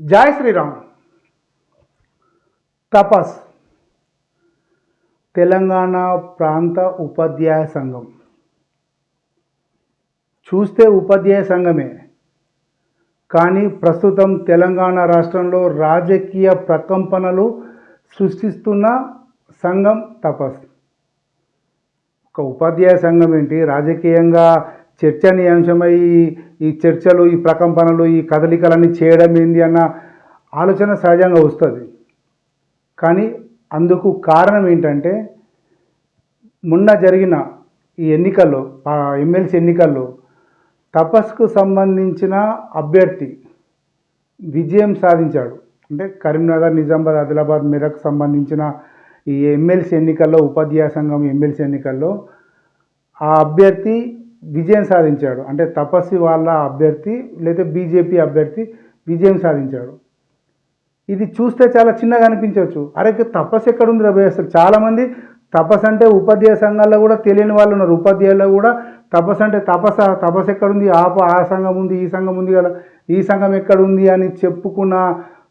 జై శ్రీరామ్. తపస్. తెలంగాణ ప్రాంత ఉపాధ్యాయ సంఘం. చూస్తే ఉపాధ్యాయ సంఘమే కానీ ప్రస్తుతం తెలంగాణ రాష్ట్రంలో రాజకీయ ప్రకంపనలు సృష్టిస్తున్న సంఘం తపస్. ఒక ఉపాధ్యాయ సంఘం ఏంటి? రాజకీయంగా చర్చనీయాంశమై ఈ- చర్చలు ఈ ప్రకంపనలు ఈ కదలికలన్నీ చేయడం ఏంది అన్న ఆలోచన సహజంగా వస్తుంది. కానీ అందుకు కారణం ఏంటంటే మొన్న జరిగిన ఈ ఎన్నికల్లో ఎమ్మెల్సీ ఎన్నికల్లో తపస్కు సంబంధించిన అభ్యర్థి విజయం సాధించాడు. అంటే కరీంనగర్ నిజామాబాద్ ఆదిలాబాద్ మెదక్ సంబంధించిన ఈ ఎమ్మెల్సీ ఎన్నికల్లో ఉపాధ్యాయ సంఘం ఎమ్మెల్సీ ఎన్నికల్లో ఆ అభ్యర్థి విజయం సాధించాడు. అంటే తపస్వి వాళ్ళ అభ్యర్థి లేదా బీజేపీ అభ్యర్థి విజయం సాధించాడు. ఇది చూస్తే చాలా చిన్నగా అనిపించవచ్చు. అరే తపస్సు ఎక్కడ ఉంది రబే అసలు చాలామంది తపస్సు అంటే ఉపాధ్యాయ సంఘాల్లో కూడా తెలియని వాళ్ళు ఉన్నారు. ఉపాధ్యాయుల్లో కూడా తపస్సు అంటే తపస్స? తపస్సు ఎక్కడుంది? ఆప ఆ సంఘం ఉంది ఈ సంఘం ఉంది కదా. ఈ సంఘం ఎక్కడ ఉంది అని చెప్పుకున్న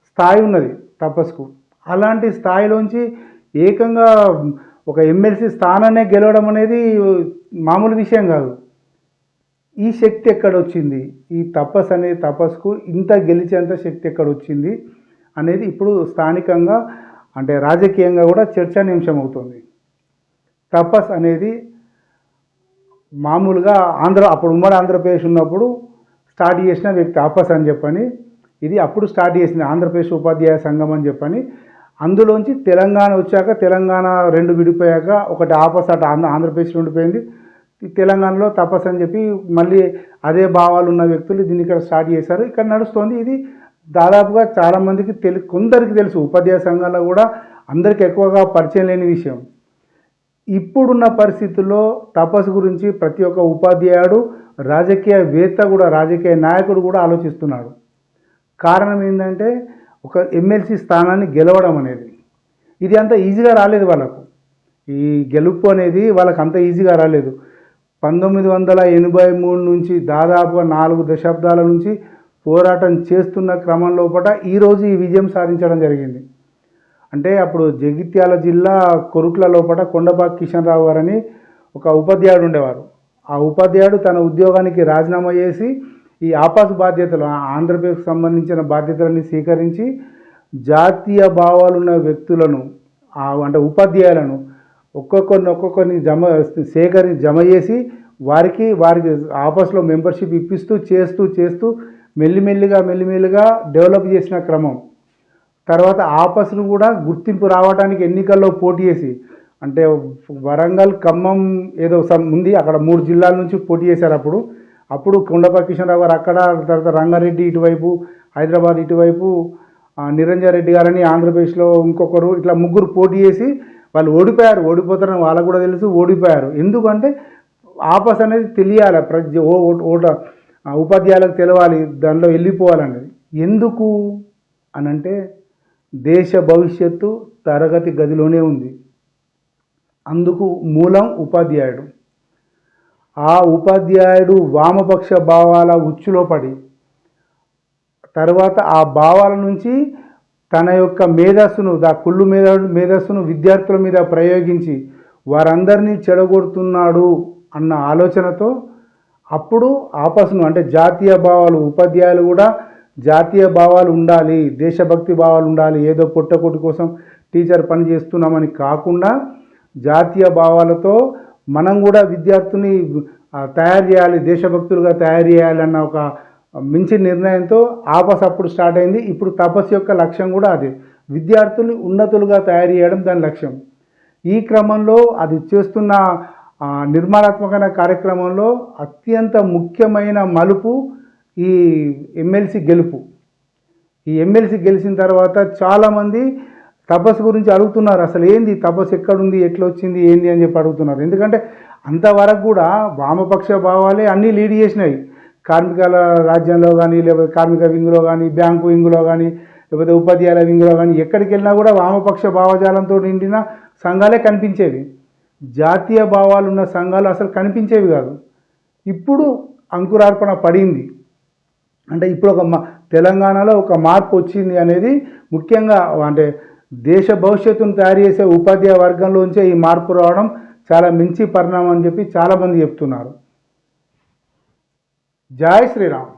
స్థాయి ఉన్నది తపస్సుకు. అలాంటి స్థాయిలోంచి ఏకంగా ఒక ఎమ్మెల్సీ స్థానాన్నే గెలవడం అనేది మామూలు విషయం కాదు. ఈ శక్తి ఎక్కడ వచ్చింది ఈ తపస్సు అనే తపస్సుకు ఇంత గెలిచేంత శక్తి ఎక్కడ వచ్చింది అనేది ఇప్పుడు స్థానికంగా అంటే రాజకీయంగా కూడా చర్చనీయాంశం అవుతుంది తపస్ అనేది మామూలుగా ఆంధ్ర అప్పుడు ఉమ్మడి ఆంధ్రప్రదేశ్ ఉన్నప్పుడు స్టార్ట్ చేసిన వ్యక్తి తపస్ అని చెప్పని ఇది అప్పుడు స్టార్ట్ చేసింది ఆంధ్రప్రదేశ్ ఉపాధ్యాయ సంఘం అని చెప్పని అందులోంచి తెలంగాణ వచ్చాక తెలంగాణ రెండు విడిపోయాక ఒకటి ఆపస్ అటు ఆంధ్ర ఆంధ్రప్రదేశ్ ఉండిపోయింది తెలంగాణలో తపస్ అని చెప్పి మళ్ళీ అదే భావాలు ఉన్న వ్యక్తులు దీన్ని ఇక్కడ స్టార్ట్ చేశారు. ఇక్కడ నడుస్తోంది. ఇది దాదాపుగా చాలామందికి తెలి కొందరికి తెలుసు. ఉపాధ్యాయ సంఘాల్లో కూడా అందరికి ఎక్కువగా పరిచయం లేని విషయం. ఇప్పుడున్న పరిస్థితుల్లో తపస్సు గురించి ప్రతి ఒక్క ఉపాధ్యాయుడు రాజకీయవేత్త కూడా రాజకీయ నాయకుడు కూడా ఆలోచిస్తున్నాడు. కారణం ఏంటంటే ఒక ఎమ్మెల్సీ స్థానాన్ని గెలవడం అనేది. ఇది అంత ఈజీగా రాలేదు వాళ్ళకు. ఈ గెలుపు అనేది వాళ్ళకి అంత ఈజీగా రాలేదు. పంతొమ్మిది వందల ఎనభై మూడు నుంచి దాదాపుగా నాలుగు దశాబ్దాల నుంచి పోరాటం చేస్తున్న క్రమం లోపల ఈరోజు ఈ విజయం సాధించడం జరిగింది. అంటే అప్పుడు జగిత్యాల జిల్లా కొరుట్ల లోపల కొండబా కిషన్ రావు గారని ఒక ఉపాధ్యాయుడు ఉండేవారు. ఆ ఉపాధ్యాయుడు తన ఉద్యోగానికి రాజీనామా చేసి ఈ ఆపాస్ బాధ్యతలు ఆ ఆంధ్రప్రదేశ్కి సంబంధించిన బాధ్యతలన్నీ స్వీకరించి జాతీయ భావాలున్న వ్యక్తులను ఆ అంటే ఉపాధ్యాయులను ఒక్కొక్కరిని ఒక్కొక్కరిని జమ సేకరి జమ చేసి వారికి వారికి ఆపస్లో మెంబర్షిప్ ఇప్పిస్తూ చేస్తూ చేస్తూ మెల్లిమెల్లిగా మెల్లిమెల్లిగా డెవలప్ చేసిన క్రమం. తర్వాత ఆపస్ను కూడా గుర్తింపు రావడానికి ఎన్నికల్లో పోటీ చేసి అంటే వరంగల్ ఖమ్మం ఏదో సమ్ ఉంది అక్కడ మూడు జిల్లాల నుంచి పోటీ చేశారు అప్పుడు. అప్పుడు కొండపా కిషన్రావు గారు అక్కడ తర్వాత రంగారెడ్డి ఇటువైపు హైదరాబాద్ ఇటువైపు నిరంజన్ రెడ్డి గారని ఆంధ్రప్రదేశ్లో ఇంకొకరు ఇట్లా ముగ్గురు పోటీ చేసి వాళ్ళు ఓడిపోయారు ఓడిపోతారని వాళ్ళకు కూడా తెలుసు ఓడిపోయారు. ఎందుకంటే ఆపస్ అనేది తెలియాలి ప్రతి ఓ ఓట ఆ, ఉపాధ్యాయులకు తెలవాలి దానిలో వెళ్ళిపోవాలనేది ఎందుకు అనంటే దేశ భవిష్యత్తు తరగతి గదిలోనే ఉంది. అందుకు మూలం ఉపాధ్యాయుడు. ఆ ఉపాధ్యాయుడు వామపక్ష భావాల ఉచ్చులో పడి తర్వాత ఆ భావాల నుంచి తన యొక్క మేధస్సును దా కుళ్ళు మీద మేధస్సును విద్యార్థుల మీద ప్రయోగించి వారందరినీ చెడగొడుతున్నాడు అన్న ఆలోచనతో అప్పుడు ఆపస్ను అంటే జాతీయ భావాలు ఉపాధ్యాయులు కూడా జాతీయ భావాలు ఉండాలి దేశభక్తి భావాలు ఉండాలి ఏదో పుట్టకొట్టు కోసం టీచర్ పని చేస్తున్నామని కాకుండా జాతీయ భావాలతో మనం కూడా విద్యార్థుని తయారు చేయాలి దేశభక్తులుగా తయారు చేయాలన్న ఒక మించి నిర్ణయంతో ఆపస్ అప్పుడు స్టార్ట్ అయింది. ఇప్పుడు తపస్సు యొక్క లక్ష్యం కూడా అదే. విద్యార్థుల్ని ఉన్నతులుగా తయారు చేయడం దాని లక్ష్యం. ఈ క్రమంలో అది చేస్తున్న నిర్మాణాత్మకమైన కార్యక్రమంలో అత్యంత ముఖ్యమైన మలుపు ఈ ఎమ్మెల్సీ గెలుపు. ఈ ఎమ్మెల్సీ గెలిచిన తర్వాత చాలామంది తపస్సు గురించి అడుగుతున్నారు. అసలు ఏంది? తపస్సు ఎక్కడుంది? ఎట్లా వచ్చింది? ఏంది? అని చెప్పి అడుగుతున్నారు. ఎందుకంటే అంతవరకు కూడా వామపక్ష భావాలే అన్నీ లీడ్ చేసినాయి. కార్మికుల రాజ్యంలో కానీ లేకపోతే కార్మిక వింగ్లో కానీ బ్యాంకు వింగ్లో కానీ లేకపోతే ఉపాధ్యాయుల వింగ్లో కానీ ఎక్కడికి వెళ్ళినా కూడా వామపక్ష భావజాలంతో నిండిన సంఘాలే కనిపించేవి. జాతీయ భావాలు ఉన్న సంఘాలు అసలు కనిపించేవి కాదు. ఇప్పుడు అంకురార్పణ పడింది. అంటే ఇప్పుడు ఒక మా తెలంగాణలో ఒక మార్పు వచ్చింది అనేది ముఖ్యంగా అంటే దేశ భవిష్యత్తును తయారు చేసే ఉపాధ్యాయ వర్గంలోంచే ఈ మార్పు రావడం చాలా మంచి పరిణామం అని చెప్పి చాలామంది చెప్తున్నారు. జై శ్రీరామ్.